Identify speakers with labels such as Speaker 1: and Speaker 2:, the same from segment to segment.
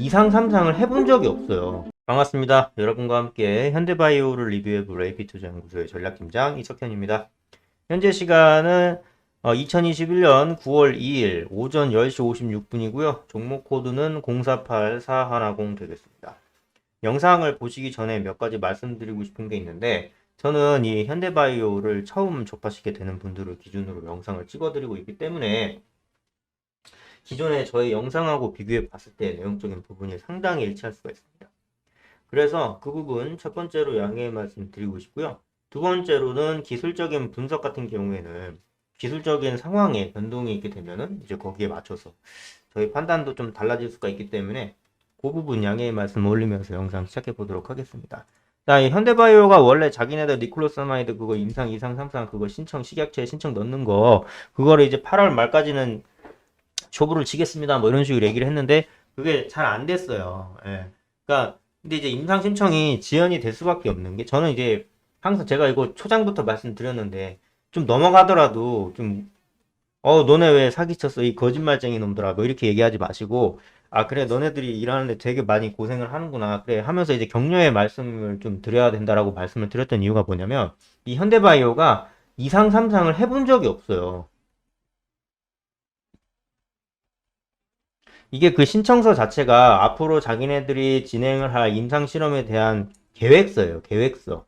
Speaker 1: 이상 삼상을 해본 적이 없어요. 반갑습니다. 여러분과 함께 현대바이오를 리뷰해볼 AP투자 연구소의 전략팀장 이석현입니다. 현재 시간은 2021년 9월 2일 오전 10시 56분이고요. 종목 코드는 048410 되겠습니다. 영상을 보시기 전에 몇 가지 말씀드리고 싶은 게 있는데 저는 이 현대바이오를 처음 접하시게 되는 분들을 기준으로 영상을 찍어드리고 있기 때문에 기존에 저희 영상하고 비교해 봤을 때 내용적인 부분이 상당히 일치할 수가 있습니다. 그래서 그 부분 첫 번째로 양해의 말씀 드리고 싶고요. 두 번째로는 기술적인 분석 같은 경우에는 기술적인 상황에 변동이 있게 되면은 이제 거기에 맞춰서 저희 판단도 좀 달라질 수가 있기 때문에 그 부분 양해의 말씀 올리면서 영상 시작해 보도록 하겠습니다. 자, 이 현대바이오가 원래 자기네들 니클로사마이드 그거 임상, 이상, 삼상 그거 신청 식약처에 신청 넣는 거 그거를 이제 8월 말까지는 초부를 치겠습니다. 뭐 이런 식으로 얘기를 했는데 그게 잘 안 됐어요. 예. 그러니까 근데 이제 임상 신청이 지연이 될 수밖에 없는 게 저는 이제 항상 제가 이거 초장부터 말씀드렸는데 좀 넘어가더라도 좀 어, 너네 왜 사기쳤어? 이 거짓말쟁이 놈들아. 뭐 이렇게 얘기하지 마시고 아, 그래, 너네들이 일하는데 되게 많이 고생을 하는구나. 그래, 하면서 이제 격려의 말씀을 좀 드려야 된다라고 말씀을 드렸던 이유가 뭐냐면, 이 현대바이오가 이상 삼상을 해본 적이 없어요. 이게 그 신청서 자체가 앞으로 자기네들이 진행을 할 임상 실험에 대한 계획서예요, 계획서.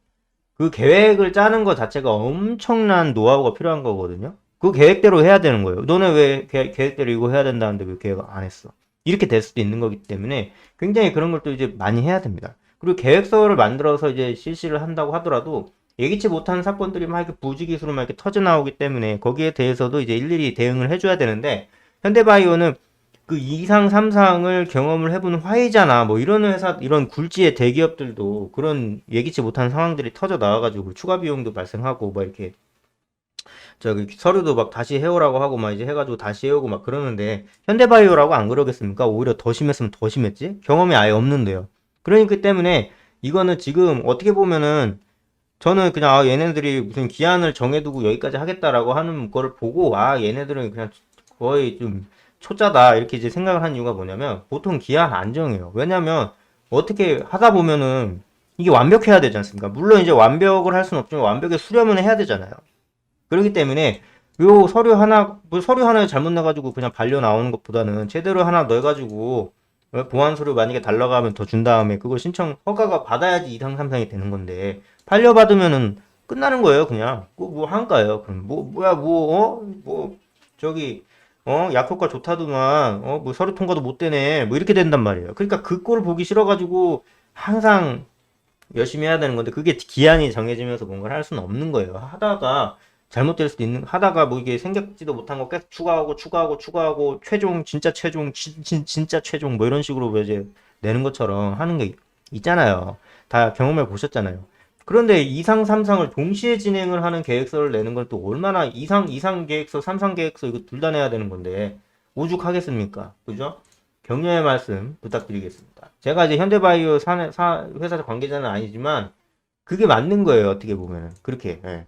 Speaker 1: 그 계획을 짜는 것 자체가 엄청난 노하우가 필요한 거거든요. 그 계획대로 해야 되는 거예요. 너네 왜 계, 계획대로 이거 해야 된다는데 왜 계획 안 했어? 이렇게 될 수도 있는 거기 때문에 굉장히 그런 걸또 이제 많이 해야 됩니다. 그리고 계획서를 만들어서 이제 실시를 한다고 하더라도 예기치 못한 사건들이 막 이렇게 부지기수로 막 이렇게 터져 나오기 때문에 거기에 대해서도 이제 일일이 대응을 해줘야 되는데 현대바이오는 그 2상, 3상을 경험을 해본 화이자나 뭐 이런 회사, 이런 굴지의 대기업들도 그런 예기치 못한 상황들이 터져 나와가지고 추가 비용도 발생하고 뭐 이렇게 저기 서류도 막 다시 해오라고 하고 막 이제 해가지고 다시 해오고 막 그러는데 현대바이오라고 안 그러겠습니까? 오히려 더 심했으면 더 심했지? 경험이 아예 없는데요. 그러니까 때문에 이거는 지금 어떻게 보면은 저는 그냥 아 얘네들이 무슨 기한을 정해두고 여기까지 하겠다라고 하는 거를 보고 아 얘네들은 그냥 거의 좀 초짜다 이렇게 이제 생각을 한 이유가 뭐냐면 보통 기한 안 정해요. 왜냐면 어떻게 하다 보면은 이게 완벽해야 되지 않습니까? 물론 이제 완벽을 할 수는 없지만 완벽의 수렴은 해야 되잖아요. 그렇기 때문에 요 서류 하나 뭐 서류 하나에 잘못 나가지고 그냥 발려 나오는 것보다는 제대로 하나 넣어가지고 보안 서류 만약에 달라고 하면 더 준 다음에 그걸 신청 허가가 받아야지 이상 삼상이 되는 건데 팔려 받으면은 끝나는 거예요 그냥 뭐 한가요 그럼 뭐 뭐야 뭐어뭐 저기 어? 약효과 좋다더만 어 뭐 서류 통과도 못 되네. 뭐 이렇게 된단 말이에요. 그러니까 그 꼴을 보기 싫어가지고 항상 열심히 해야 되는 건데 그게 기한이 정해지면서 뭔가를 할 수는 없는 거예요. 하다가 잘못될 수도 있는 하다가 뭐 이게 생각지도 못한 거 계속 추가하고 추가하고 추가하고 최종 진짜 최종 진, 진, 진짜 최종 뭐 이런 식으로 이제 내는 것처럼 하는 게 있잖아요. 다 경험해 보셨잖아요. 그런데 이상 삼상을 동시에 진행을 하는 계획서를 내는 건 또 얼마나 이상 이상 계획서 삼상 계획서 이거 둘 다 내야 되는 건데 오죽하겠습니까? 그죠? 격려의 말씀 부탁드리겠습니다. 제가 이제 현대바이오 사, 사, 회사 관계자는 아니지만 그게 맞는 거예요. 어떻게 보면은 그렇게. 예.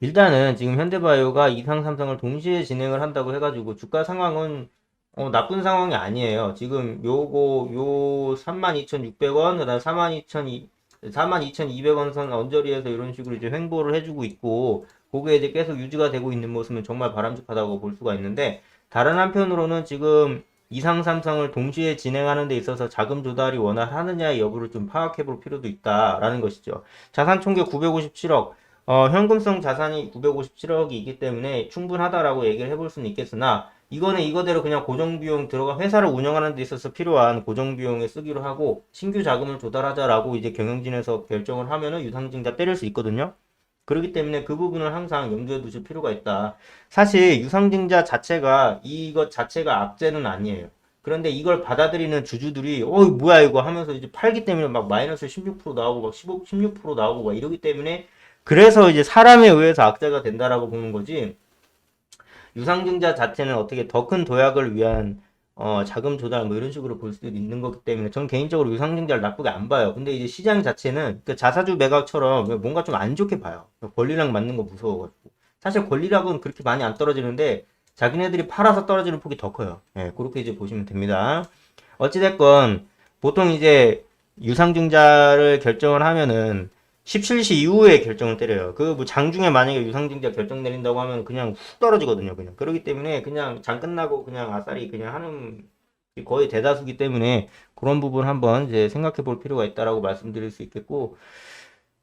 Speaker 1: 일단은 지금 현대바이오가 이상 삼상을 동시에 진행을 한다고 해가지고 주가 상황은 어, 나쁜 상황이 아니에요. 지금 요거 요 32,600원, 그다음 42,200 42,200원 선 언저리에서 이런 식으로 이제 횡보를 해주고 있고, 그게 이제 계속 유지가 되고 있는 모습은 정말 바람직하다고 볼 수가 있는데, 다른 한편으로는 지금 이상 삼상을 동시에 진행하는 데 있어서 자금 조달이 원활하느냐의 여부를 좀 파악해 볼 필요도 있다라는 것이죠. 자산 총계 957억, 어, 현금성 자산이 957억이기 때문에 충분하다라고 얘기를 해볼 수는 있겠으나 이거는 이거대로 그냥 고정비용 들어가 회사를 운영하는 데 있어서 필요한 고정비용에 쓰기로 하고 신규 자금을 조달하자라고 이제 경영진에서 결정을 하면은 유상증자 때릴 수 있거든요. 그렇기 때문에 그 부분을 항상 염두에 두실 필요가 있다. 사실 유상증자 자체가 이것 자체가 악재는 아니에요. 그런데 이걸 받아들이는 주주들이 어 뭐야 이거 하면서 이제 팔기 때문에 막 마이너스 16% 나오고 막 15, 16% 나오고 막 이러기 때문에 그래서 이제 사람에 의해서 악재가 된다라고 보는 거지. 유상증자 자체는 어떻게 더 큰 도약을 위한 어, 자금 조달 뭐 이런 식으로 볼 수도 있는 거기 때문에 저는 개인적으로 유상증자를 나쁘게 안 봐요. 근데 이제 시장 자체는 그 자사주 매각처럼 뭔가 좀 안 좋게 봐요. 권리랑 맞는 거 무서워가지고. 사실 권리락은 그렇게 많이 안 떨어지는데 자기네들이 팔아서 떨어지는 폭이 더 커요. 예, 그렇게 이제 보시면 됩니다. 어찌됐건 보통 이제 유상증자를 결정을 하면은 17시 이후에 결정을 때려요. 그 뭐 장중에 만약에 유상증자 결정 내린다고 하면 그냥 훅 떨어지거든요. 그냥 그렇기 때문에 그냥 장 끝나고 그냥 아싸리 그냥 하는 게 거의 대다수기 때문에 그런 부분 한번 이제 생각해 볼 필요가 있다라고 말씀드릴 수 있겠고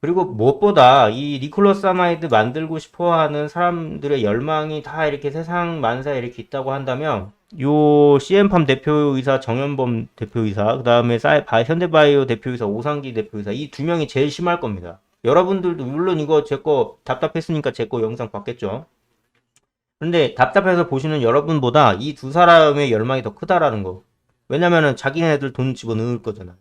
Speaker 1: 그리고 무엇보다 이 니콜러스 아마이드 만들고 싶어 하는 사람들의 열망이 다 이렇게 세상 만사에 이렇게 있다고 한다면 요 CM팜 대표이사 정현범 대표이사 그다음에 현대바이오 대표이사 오상기 대표이사 이 두 명이 제일 심할 겁니다. 여러분들도 물론 이거 제 거 답답했으니까 제 거 영상 봤겠죠. 근데 답답해서 보시는 여러분보다 이 두 사람의 열망이 더 크다라는 거. 왜냐면은 자기네들 돈 집어넣을 거잖아요.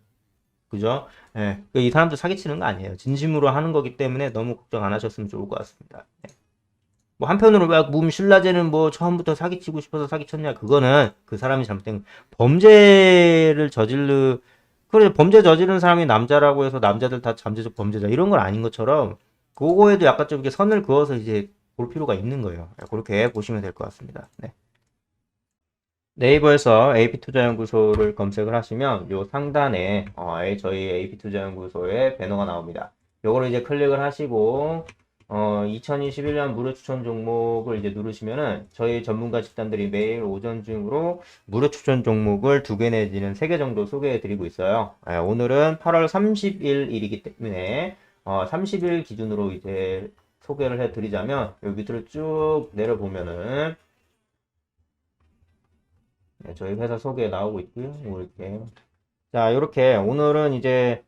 Speaker 1: 그죠? 예. 그이 사람들 사기치는 거 아니에요. 진심으로 하는 거기 때문에 너무 걱정 안 하셨으면 좋을 것 같습니다. 예. 뭐 한편으로 막몸 신라제는 뭐 처음부터 사기치고 싶어서 사기쳤냐? 그거는 그 사람이 잘못된 범죄를 저질르 그래 범죄 저지른 사람이 남자라고 해서 남자들 다 잠재적 범죄자 이런 건 아닌 것처럼 그거에도 약간 좀 이렇게 선을 그어서 이제 볼 필요가 있는 거예요. 예, 그렇게 보시면 될 것 같습니다. 네. 네이버에서 AP투자연구소를 검색을 하시면 요 상단에 어, 저희 AP투자연구소의 배너가 나옵니다. 요거를 이제 클릭을 하시고 어, 2021년 무료 추천 종목을 이제 누르시면은 저희 전문가 집단들이 매일 오전 중으로 무료 추천 종목을 두 개 내지는 세 개 정도 소개해 드리고 있어요. 예, 오늘은 8월 30일이기 때문에 어, 30일 기준으로 이제 소개를 해 드리자면 여기 밑으로 쭉 내려보면은 네, 저희 회사 소개 나오고 있고요. 뭐 이렇게. 자, 이렇게 오늘은 이제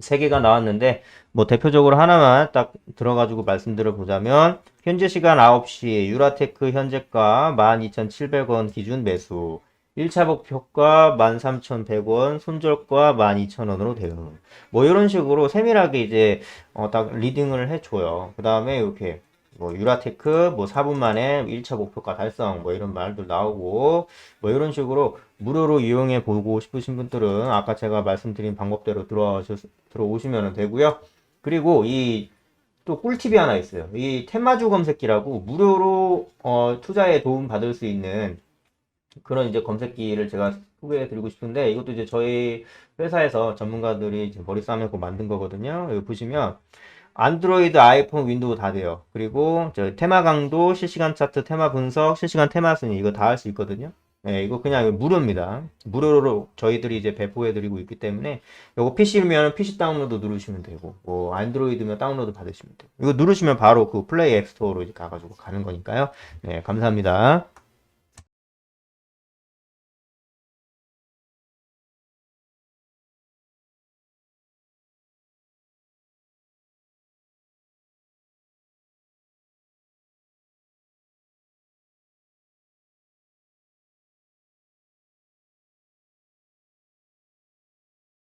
Speaker 1: 세 개가 나왔는데 뭐 대표적으로 하나만 딱 들어가지고 말씀드려 보자면 현재 시간 9시 유라테크 현재가 12,700원 기준 매수 1차 목표가 13,100원, 손절가 12,000원으로 되어. 뭐 이런 식으로 세밀하게 이제 어, 딱 리딩을 해줘요. 그 다음에 이렇게 뭐 유라테크 뭐 4분 만에 1차 목표가 달성 뭐 이런 말들 나오고 뭐 이런 식으로 무료로 이용해 보고 싶으신 분들은 아까 제가 말씀드린 방법대로 들어오셔, 들어오시면 되고요. 그리고 이 또 꿀팁이 하나 있어요. 이 테마주 검색기라고 무료로 어, 투자에 도움 받을 수 있는 그런 이제 검색기를 제가 소개해 드리고 싶은데 이것도 이제 저희 회사에서 전문가들이 머리 싸매고 만든 거거든요. 여기 보시면 안드로이드, 아이폰, 윈도우 다 돼요. 그리고 저 테마 강도, 실시간 차트, 테마 분석, 실시간 테마 순위 이거 다 할 수 있거든요. 네, 이거 그냥 무료입니다. 무료로 저희들이 이제 배포해 드리고 있기 때문에 이거 PC면 PC 다운로드 누르시면 되고 뭐 안드로이드면 다운로드 받으시면 돼요. 이거 누르시면 바로 그 플레이 앱 스토어로 이제 가가지고 가는 거니까요. 네, 감사합니다.